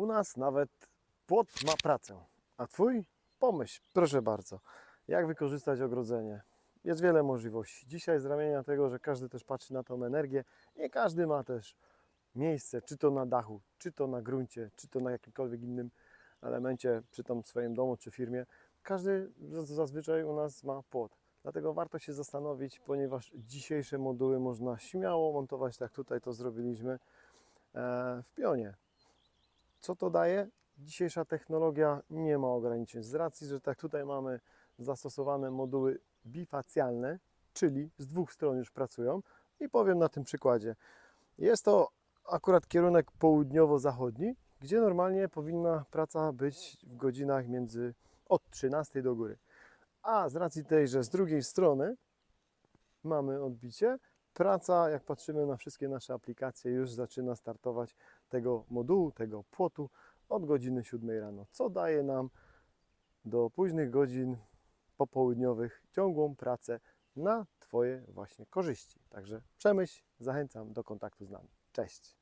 U nas nawet płot ma pracę, a Twój pomyśl, proszę bardzo, jak wykorzystać ogrodzenie. Jest wiele możliwości. Dzisiaj z ramienia tego, że każdy też patrzy na tą energię, nie każdy ma też miejsce, czy to na dachu, czy to na gruncie, czy to na jakimkolwiek innym elemencie, przy tym swoim domu czy firmie. Każdy zazwyczaj u nas ma płot. Dlatego warto się zastanowić, ponieważ dzisiejsze moduły można śmiało montować, tak tutaj to zrobiliśmy e, w pionie. Co to daje? Dzisiejsza technologia nie ma ograniczeń. Z racji, że tak tutaj mamy zastosowane moduły bifacjalne, czyli z dwóch stron już pracują. I powiem na tym przykładzie. Jest to akurat kierunek południowo-zachodni, gdzie normalnie powinna praca być w godzinach między od 13 do góry. A z racji tej, że z drugiej strony mamy odbicie, praca, jak patrzymy na wszystkie nasze aplikacje, już zaczyna startować tego modułu, tego płotu od godziny 7 rano, co daje nam do późnych godzin popołudniowych ciągłą pracę na Twoje właśnie korzyści. Także przemyśl, zachęcam do kontaktu z nami. Cześć!